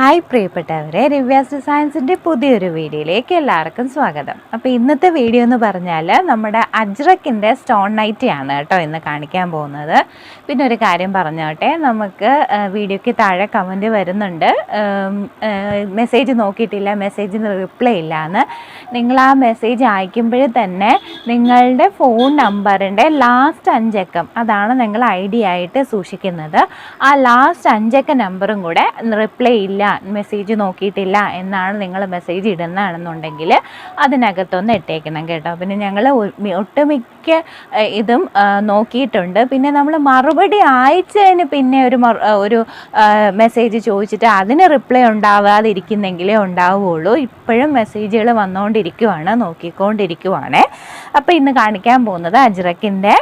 Hi പ്രിയപ്പെട്ടവരെ റിവ്യാസ് സയൻസിന്റെ പുതിയൊരു വീഡിയോയിലേക്ക് എല്ലാവർക്കും സ്വാഗതം. അപ്പോൾ ഇന്നത്തെ വീഡിയോ എന്ന് പറഞ്ഞാൽ നമ്മുടെ അജ്രക്കിന്റെ സ്റ്റോൺ നൈറ്റി ആണ് കേട്ടോ ഇന്ന് കാണിക്കാൻ പോകുന്നത്. പിന്നെ ഒരു കാര്യം പറഞ്ഞോട്ടെ നമുക്ക് വീഡിയോയ്ക്ക് താഴെ കമന്റ് വരുന്നുണ്ട്. മെസ്സേജ് നോക്കിയിട്ടില്ല മെസ്സേജിന് റിപ്ലൈ ഇല്ല എന്ന് നിങ്ങൾ ആ മെസ്സേജ് അയക്കുമ്പോൾ തന്നെ നിങ്ങളുടെ ഫോൺ നമ്പറിന്റെ ലാസ്റ്റ് അഞ്ചക്കം അതാണ് നിങ്ങൾ ഐ ഡി ആയിട്ട് സൂക്ഷിക്കുന്നത്. ആ ലാസ്റ്റ് അഞ്ചക്ക നമ്പറും കൂടെ റിപ്ലൈ ഇല്ല മെസ്സേജ് നോക്കിയിട്ടില്ല എന്നാണ് നിങ്ങൾ മെസ്സേജ് ഇടുന്നതാണെന്നുണ്ടെങ്കിൽ അതിനകത്തൊന്ന് ഇട്ടേക്കണം കേട്ടോ. പിന്നെ ഞങ്ങൾ ഒട്ടുമിക്ക ഇതും നോക്കിയിട്ടുണ്ട്. പിന്നെ നമ്മൾ മറുപടി അയച്ചതിന് പിന്നെ ഒരു ഒരു മെസ്സേജ് ചോദിച്ചിട്ട് അതിന് റിപ്ലൈ ഉണ്ടാവാതിരിക്കുന്നെങ്കിലേ ഉണ്ടാവുകയുള്ളൂ. ഇപ്പോഴും മെസ്സേജുകൾ വന്നുകൊണ്ടിരിക്കുവാണ് നോക്കിക്കൊണ്ടിരിക്കുവാണ്. അപ്പോൾ ഇന്ന് കാണിക്കാൻ പോകുന്നത് അജ്രക്കിന്റെ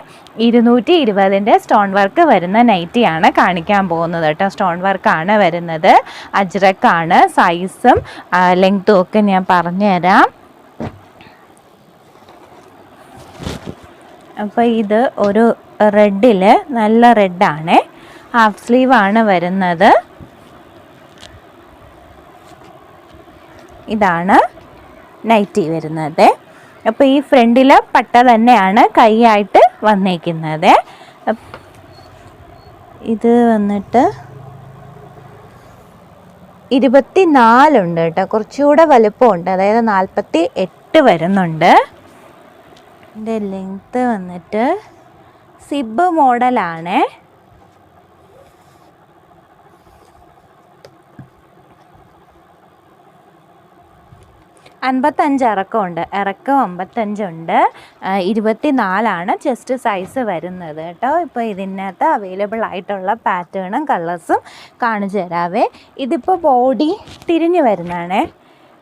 ഇരുന്നൂറ്റി ഇരുപതിന്റെ സ്റ്റോൺ വർക്ക് വരുന്ന നൈറ്റിയാണ് കാണിക്കാൻ പോകുന്നത് കേട്ടോ. സ്റ്റോൺ വർക്കാണ് വരുന്നത്. അജ്രക്കാണ്. സൈസും ലെങ്ത്തും ഒക്കെ ഞാൻ പറഞ്ഞുതരാം. അപ്പോൾ ഇത് ഒരു റെഡിൽ നല്ല റെഡാണ് ഹാഫ് സ്ലീവാണ് വരുന്നത്. ഇതാണ് നൈറ്റി വരുന്നത്. അപ്പോൾ ഈ ഫ്രണ്ടിൽ പട്ട തന്നെയാണ് കൈയായിട്ട് വന്നേക്കുന്നത്. അപ്പ് ഇത് വന്നിട്ട് ഇരുപത്തി നാലുണ്ട് കേട്ടോ. കുറച്ചുകൂടെ വലുപ്പമുണ്ട്. അതായത് നാൽപ്പത്തി എട്ട് വരുന്നുണ്ട്. ഇതിന്റെ ലെങ്ത്ത് വന്നിട്ട് സിബ് മോഡലാണ് അൻപത്തഞ്ച് ഇറക്കമുണ്ട് ഇറക്കം അമ്പത്തഞ്ചുണ്ട്. ഇരുപത്തി നാലാണ് ചെസ്റ്റ് സൈസ് വരുന്നത് കേട്ടോ. ഇപ്പോൾ ഇതിനകത്ത് അവൈലബിൾ ആയിട്ടുള്ള പാറ്റേണും കളേഴ്സും കാണിച്ചു തരാവേ. ഇതിപ്പോൾ ബോഡി തിരിഞ്ഞു വരുന്നതാണേ.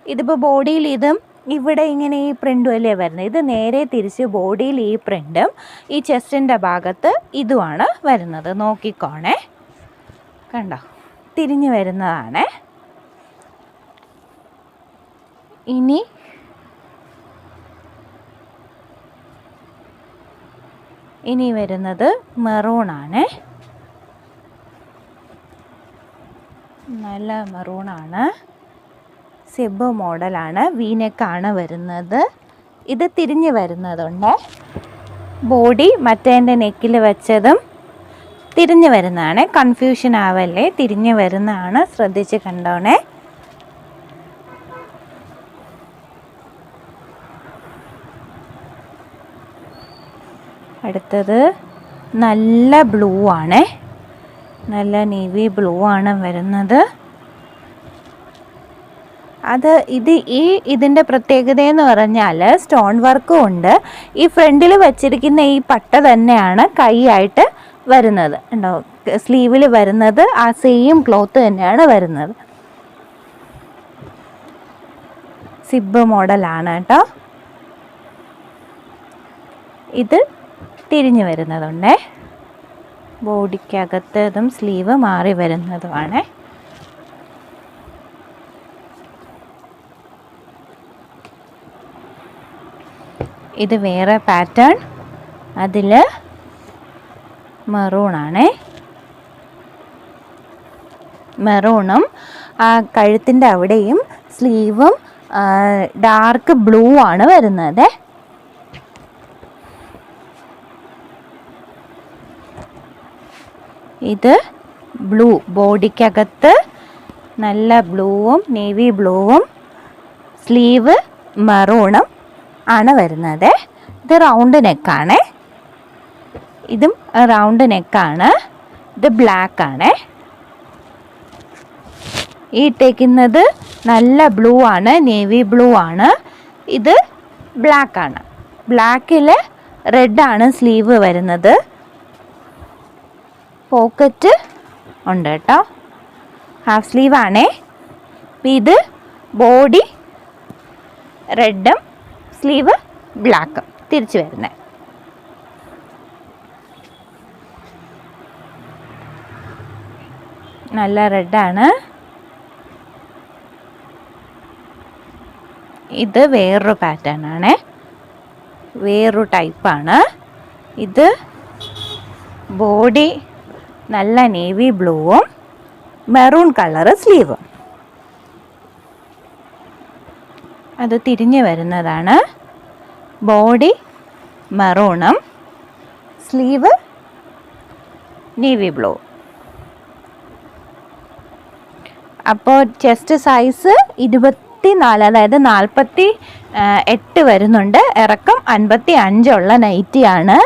ഇതിപ്പോൾ ബോഡിയിൽ ഇതും ഇവിടെ ഇങ്ങനെ ഈ പ്രിന്റും അല്ലേ വരുന്നത്. ഇത് നേരെ തിരിച്ച് ബോഡിയിൽ ഈ പ്രിന്റും ഈ ചെസ്റ്റിന്റെ ഭാഗത്ത് ഇതുമാണ് വരുന്നത്. നോക്കിക്കോണേ. കണ്ടോ? തിരിഞ്ഞു വരുന്നതാണേ. ഇനി ഇനി വരുന്നത് മെറൂണാണ് നല്ല മെറൂണാണ് സിബ് മോഡലാണ് വീനക്കാണ് വരുന്നത്. ഇത് തിരിഞ്ഞ് വരുന്നതുണ്ട്. ബോഡി മറ്റേന്റെ നെക്കിൽ വെച്ചതും തിരിഞ്ഞ് വരുന്നതാണ്. കൺഫ്യൂഷൻ ആവല്ലേ? തിരിഞ്ഞ് വരുന്നതാണ്. ശ്രദ്ധിച്ച് കണ്ടോണേ. അടുത്തത് നല്ല ബ്ലൂ ആണ്. നല്ല നേവി ബ്ലൂ ആണ് വരുന്നത്. അത് ഇത് ഈ ഇതിന്റെ പ്രത്യേകത എന്ന് പറഞ്ഞാൽ സ്റ്റോൺ വർക്കും ഉണ്ട്. ഈ ഫ്രണ്ടിൽ വച്ചിരിക്കുന്ന ഈ പട്ട തന്നെയാണ് കൈയായിട്ട് വരുന്നത്. ഉണ്ടോ സ്ലീവിൽ വരുന്നത് ആ സെയിം ക്ലോത്ത് തന്നെയാണ് വരുന്നത്. സിബ് മോഡലാണ് കേട്ടോ. ഇത് തിരിഞ്ഞു വരുന്നതുണ്ടേ. ബോഡിക്കകത്തതും സ്ലീവ് മാറി വരുന്നതുമാണ്. ഇത് വേറെ പാറ്റേൺ. അതിൽ മെറൂണാണേ മെറൂണും ആ കഴുത്തിന്റെ അവിടെയും സ്ലീവും ഡാർക്ക് ബ്ലൂ ആണ് വരുന്നത്. ഇത് ബ്ലൂ ബോഡിക്കകത്ത് നല്ല ബ്ലൂവും നേവി ബ്ലൂവും സ്ലീവ് മെറൂണും ആണ് വരുന്നത്. ഇത് റൗണ്ട് നെക്കാണ്. ഇതും റൗണ്ട് നെക്കാണ്. ഇത് ബ്ലാക്ക് ആണ്. ഈ ഇട്ടേക്കുന്നത് നല്ല ബ്ലൂ ആണ് നേവി ബ്ലൂ ആണ്. ഇത് ബ്ലാക്ക് ആണ്. ബ്ലാക്കിൽ റെഡാണ് സ്ലീവ് വരുന്നത്. പോക്കറ്റ് ഉണ്ട് കേട്ടോ. ഹാഫ് സ്ലീവ് ആണേ. അപ്പം ഇത് ബോഡി റെഡും സ്ലീവ് ബ്ലാക്കും തിരിച്ചു വരുന്നത് നല്ല റെഡാണ് ഇത് വേറൊരു പാറ്റേൺ ആണ്. വേറൊരു ടൈപ്പാണ് ഇത് ബോഡി നല്ല നേവി ബ്ലൂവും മെറൂൺ കളറ് സ്ലീവും അത് തിരിഞ്ഞു വരുന്നതാണ് ബോഡി മെറൂണും സ്ലീവ് നേവി ബ്ലൂ അപ്പോൾ ചെസ്റ്റ് സൈസ് ഇരുപത്തി നാല് അതായത് നാൽപ്പത്തി എട്ട് വരുന്നുണ്ട്. ഇറക്കം അൻപത്തി അഞ്ചുള്ള നൈറ്റിയാണ്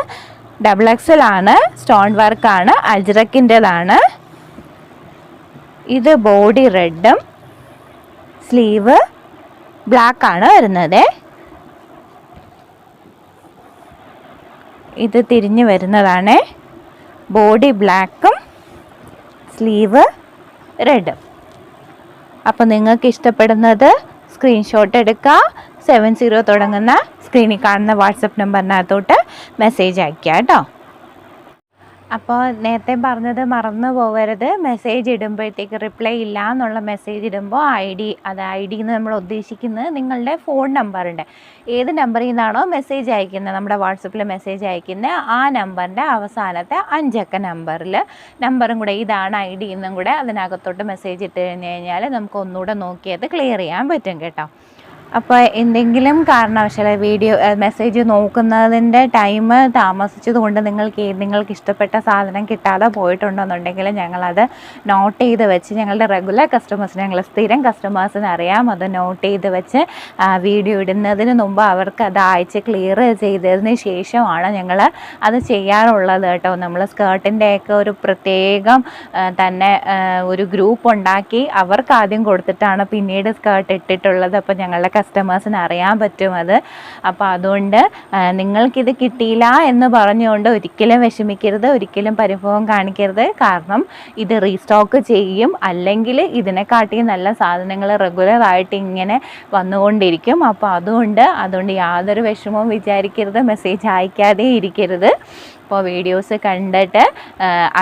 ഡബിൾ എക്സൽ ആണ് സ്റ്റോൺ വർക്കാണ് അജ്രക്കിന്റെതാണ് ഇത് ബോഡി റെഡും സ്ലീവ് ബ്ലാക്ക് ആണ് വരുന്നത്. ഇത് തിരിഞ്ഞു വരുന്നതാണ്. ബോഡി ബ്ലാക്കും സ്ലീവ് റെഡും അപ്പോൾ നിങ്ങൾക്ക് ഇഷ്ടപ്പെടുന്നത് സ്ക്രീൻഷോട്ട് എടുക്കുക സെവൻ സീറോ തുടങ്ങുന്ന സ്ക്രീനിൽ കാണുന്ന വാട്സപ്പ് നമ്പറിനകത്തോട്ട് മെസ്സേജ് അയക്കുക കേട്ടോ. അപ്പോൾ നേരത്തെ പറഞ്ഞത് മറന്നു പോകരുത്. മെസ്സേജ് ഇടുമ്പോഴത്തേക്ക് റിപ്ലൈ ഇല്ല എന്നുള്ള മെസ്സേജ് ഇടുമ്പോൾ ഐ ഡി അത് ഐ ഡി എന്ന് നമ്മൾ ഉദ്ദേശിക്കുന്നത് നിങ്ങളുടെ ഫോൺ നമ്പറുണ്ട് ഏത് നമ്പറിൽ നിന്നാണോ മെസ്സേജ് അയക്കുന്നത് നമ്മുടെ വാട്സപ്പിൽ മെസ്സേജ് അയക്കുന്നത് ആ നമ്പറിന്റെ അവസാനത്തെ അഞ്ചക്ക നമ്പറിൽ നമ്പറും കൂടെ ഇതാണ് ഐ ഡി എന്നും കൂടെ അതിനകത്തോട്ട് മെസ്സേജ് ഇട്ട് കഴിഞ്ഞ് കഴിഞ്ഞാൽ നമുക്ക് ഒന്നുകൂടെ നോക്കിയത് ക്ലിയർ ചെയ്യാൻ പറ്റും കേട്ടോ. അപ്പോൾ എന്തെങ്കിലും കാരണവശാൽ വീഡിയോ മെസ്സേജ് നോക്കുന്നതിന്റെ ടൈം താമസിച്ചത് കൊണ്ട് നിങ്ങൾക്ക് നിങ്ങൾക്ക് ഇഷ്ടപ്പെട്ട സാധനം കിട്ടാതെ പോയിട്ടുണ്ടെന്നുണ്ടെങ്കിൽ ഞങ്ങളത് നോട്ട് ചെയ്ത് വെച്ച് ഞങ്ങളുടെ റെഗുലർ കസ്റ്റമേഴ്സിന് ഞങ്ങൾ സ്ഥിരം കസ്റ്റമേഴ്സിന് അറിയാം. അത് നോട്ട് ചെയ്ത് വെച്ച് വീഡിയോ ഇടുന്നതിന് മുമ്പ് അവർക്ക് അത് അയച്ച് ക്ലിയർ ചെയ്തതിന് ശേഷമാണ് ഞങ്ങൾ അത് ചെയ്യാറുള്ളത് കേട്ടോ. നമ്മൾ സ്കേർട്ടിന്റെയൊക്കെ ഒരു പ്രത്യേകം തന്നെ ഒരു ഗ്രൂപ്പ് ഉണ്ടാക്കി അവർക്ക് ആദ്യം കൊടുത്തിട്ടാണ് പിന്നീട് സ്കേർട്ട് ഇട്ടിട്ടുള്ളത്. അപ്പോൾ ഞങ്ങളുടെ കസ്റ്റമേഴ്സിന് അറിയാൻ പറ്റും അത്. അപ്പോൾ അതുകൊണ്ട് നിങ്ങൾക്കിത് കിട്ടിയില്ല എന്ന് പറഞ്ഞുകൊണ്ട് ഒരിക്കലും വിഷമിക്കരുത് ഒരിക്കലും പരിഭവം കാണിക്കരുത്. കാരണം ഇത് റീസ്റ്റോക്ക് ചെയ്യും. അല്ലെങ്കിൽ ഇതിനെക്കാട്ടി നല്ല സാധനങ്ങൾ റെഗുലറായിട്ട് ഇങ്ങനെ വന്നുകൊണ്ടിരിക്കും. അപ്പോൾ അതുകൊണ്ട് അതുകൊണ്ട് യാതൊരു വിഷമവും വിചാരിക്കരുത്. മെസ്സേജ് അയക്കാതെ ഇരിക്കരുത്. അപ്പോൾ വീഡിയോസ് കണ്ടിട്ട്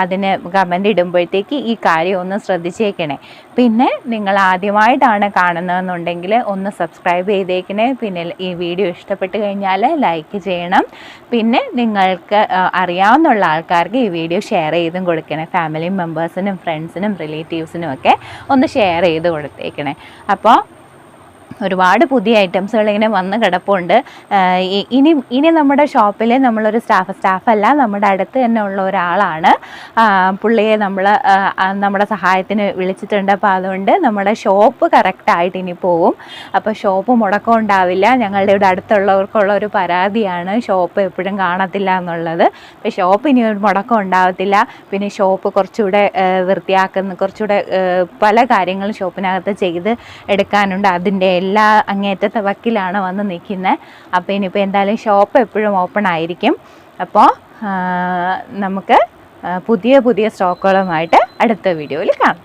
അതിന് കമന്റ് ഇടുമ്പോഴത്തേക്ക് ഈ കാര്യം ഒന്ന് ശ്രദ്ധിച്ചേക്കണേ. പിന്നെ നിങ്ങൾ ആദ്യമായിട്ടാണ് കാണുന്നതെന്നുണ്ടെങ്കിൽ ഒന്ന് സബ്സ്ക്രൈബ് ചെയ്തേക്കണേ. പിന്നെ ഈ വീഡിയോ ഇഷ്ടപ്പെട്ട് കഴിഞ്ഞാൽ ലൈക്ക് ചെയ്യണം. പിന്നെ നിങ്ങൾക്ക് അറിയാവുന്ന അറിയാവുന്നുള്ള ആൾക്കാർക്ക് ഈ വീഡിയോ ഷെയർ ചെയ്തും കൊടുക്കണേ. ഫാമിലി മെമ്പേഴ്സിനും ഫ്രണ്ട്സിനും റിലേറ്റീവ്സിനും ഒക്കെ ഒന്ന് ഷെയർ ചെയ്ത് കൊടുത്തേക്കണേ. അപ്പോൾ ഒരുപാട് പുതിയ ഐറ്റംസുകൾ ഇങ്ങനെ വന്ന് കിടപ്പുണ്ട്. ഇനി ഇനി നമ്മുടെ ഷോപ്പിൽ നമ്മളൊരു സ്റ്റാഫ് സ്റ്റാഫല്ല നമ്മുടെ അടുത്ത് തന്നെ ഉള്ള ഒരാളാണ്. പുള്ളിയെ നമ്മൾ നമ്മുടെ സഹായത്തിന് വിളിച്ചിട്ടുണ്ട്. അപ്പോൾ അതുകൊണ്ട് നമ്മുടെ ഷോപ്പ് കറക്റ്റായിട്ട് ഇനി പോവും. അപ്പോൾ ഷോപ്പ് മുടക്കം ഉണ്ടാവില്ല. ഞങ്ങളുടെ ഇവിടെ അടുത്തുള്ളവർക്കുള്ള ഒരു പരാതിയാണ് ഷോപ്പ് എപ്പോഴും കാണത്തില്ല എന്നുള്ളത്. അപ്പോൾ ഷോപ്പ് ഇനി ഒരു മുടക്കം ഉണ്ടാവത്തില്ല. പിന്നെ ഷോപ്പ് കുറച്ചുകൂടെ വൃത്തിയാക്കുന്ന കുറച്ചുകൂടെ പല കാര്യങ്ങളും ഷോപ്പിനകത്ത് ചെയ്ത് എടുക്കാനുണ്ട്. അതിന്റെ അങ്ങേറ്റത്തെ വക്കിലാണ് വന്ന് നിൽക്കുന്നത് അപ്പോൾ ഇനിയിപ്പോൾ എന്തായാലും ഷോപ്പ് എപ്പോഴും ഓപ്പൺ ആയിരിക്കും. അപ്പോൾ നമുക്ക് പുതിയ പുതിയ സ്റ്റോക്കുകളുമായിട്ട് അടുത്ത വീഡിയോയിൽ കാണാം.